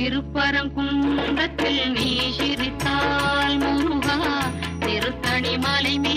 திருப்பரங்குன்றத்தில் நீ சிரித்தால் முருகா திருத்தணி மலை மீ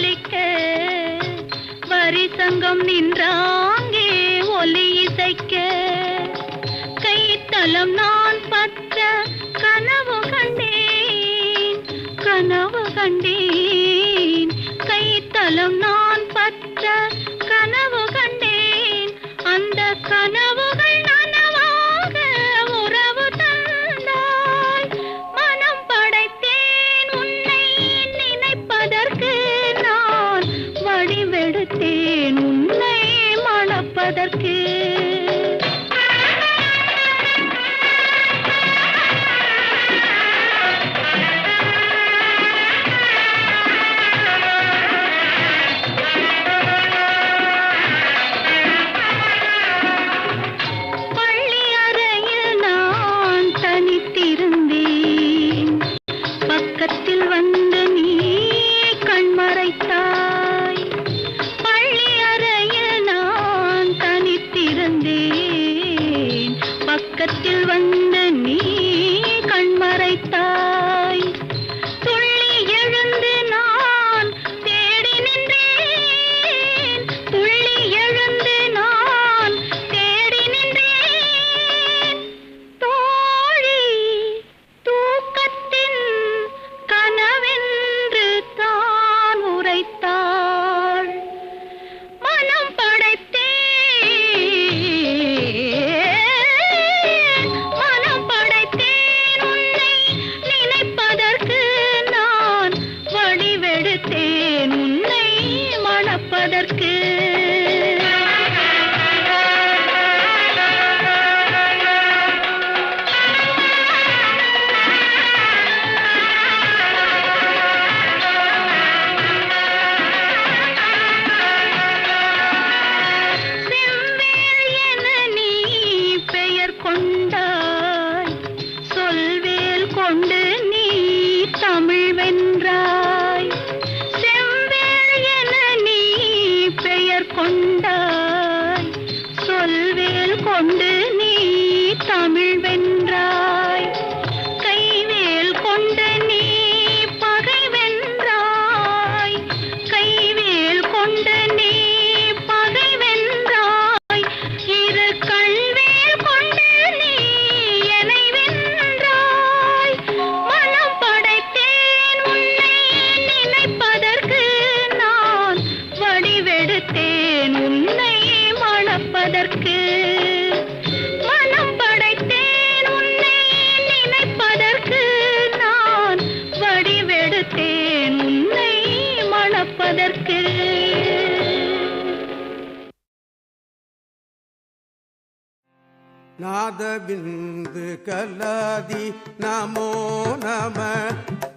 ஒலிக்க வரிசங்கம் நின்றாங்கே ஒலி இசைக்க. கைத்தலம் நான் பற்ற கனவு கண்டேன் கனவு கண்டேன். கைத்தலம் நான் பற்ற கனவு கண்டேன் அந்த கனவு கொண்டு நாதபிந்து கலாதி நமோ நம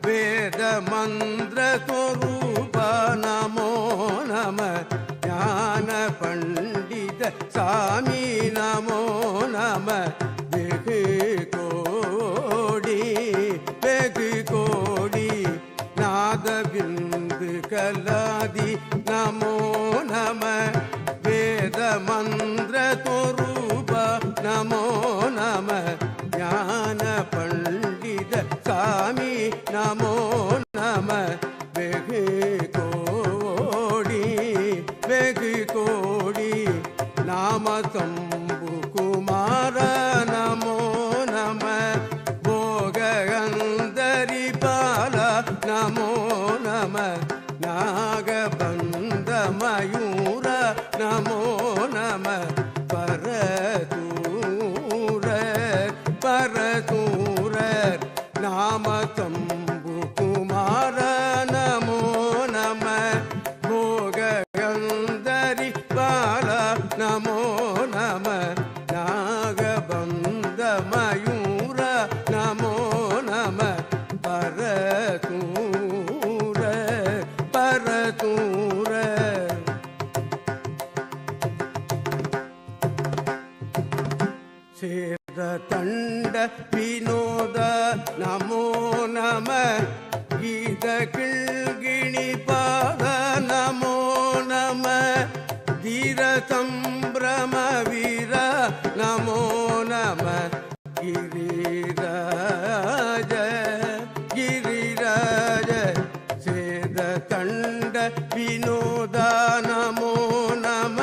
வேத மந்திர துரூப நமோ நம ஞான பண்டித சாமி நமோ நம I'm summer. நம கீத கிள்கிணி பாத நமோ நம தீரதம் பிரம வீர நமோ நம கிரிராஜ கிரிராஜ சேத தண்ட வினோத நமோ நம